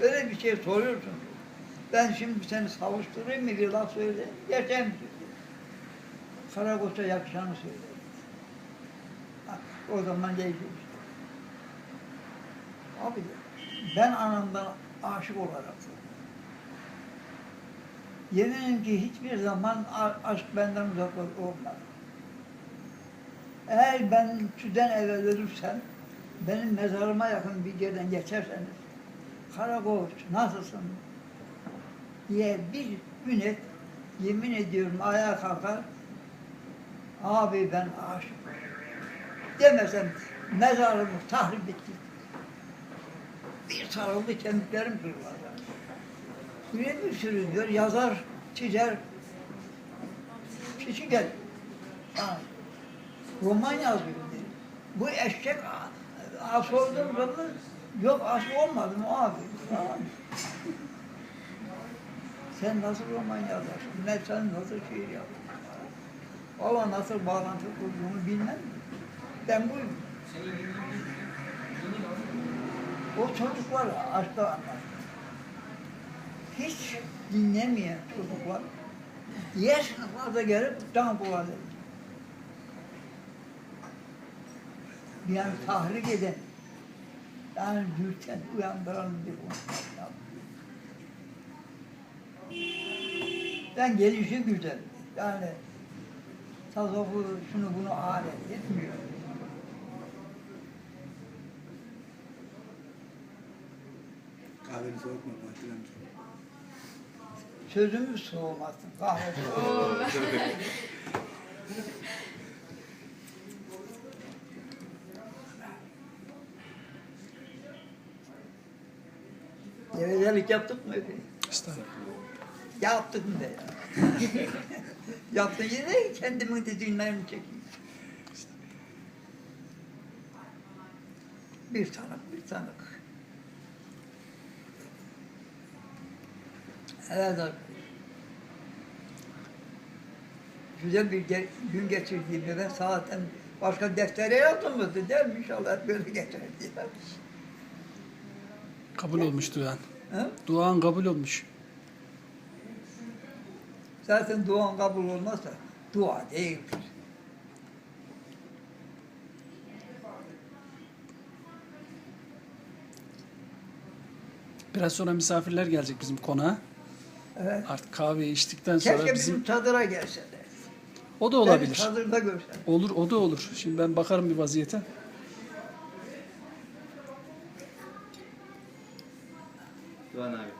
Öyle bir şey soruyorsun. Ben şimdi seni savuşturayım mı bir laf söyle. Mi söyle. Karakoç'a yakışanı söyle. O zaman değişir işte. Abi ben anamdan aşık olarak Yeminim ki hiçbir zaman aşk benden uzak ol- olmaz. Eğer ben tüden evvel ölürsem, benim mezarıma yakın bir yerden geçerseniz, Karakoç nasılsın diye bir münet yemin ediyorum ayağa kalkar, abi ben aşık demesem mezarımı tahrip etti. Bir sarıldı kemiklerim kırılacak. Yine bir sürü diyor, yazar, çizer, kişi gel. Ha, roman yazıyor diyor. Bu eşek a- a- sorduğum zaman yok aşık olmadım abi. Sen nasıl roman yazarsın? Ne sen nasıl şiir yazarsın? Valla nasıl bağlantı kurduğunu bilmem. Ben buyum. O çocuklar aşkta anlar. Hiç dinlemeyen çocuklar diğer sınıflarda gelip can kullanır. Yani tahrik eden, yani dürten, uyandıran bir konuşma yapıyor. Ben gelişi güzel. Yani tasavvuf şunu bunu alet etmiyor. Kahveni soğutma Fatih amca. Sözümü soğumasın, kahve soğumasın. Gevezelik yaptık mı? Estağfurullah. Yaptık mı be ya? Yaptın yine kendimin dediğinlerini çekeyim. Bir tanık, bir tanık. Evet abi. Güzel bir ge- gün geçirdiğimde ben zaten başka deftere yazdım mı dedim inşallah böyle geçer diye. Kabul olmuş duan. Duan kabul olmuş. Zaten duan kabul olmazsa dua değildir. Biraz sonra misafirler gelecek bizim konağa. Evet. Artık kahveyi içtikten sonra Keşke bizim bizim çadıra gelseler. o da Beni olabilir. çadırda görsen. Olur, o da olur. Şimdi ben bakarım bir vaziyete. Doğan abi.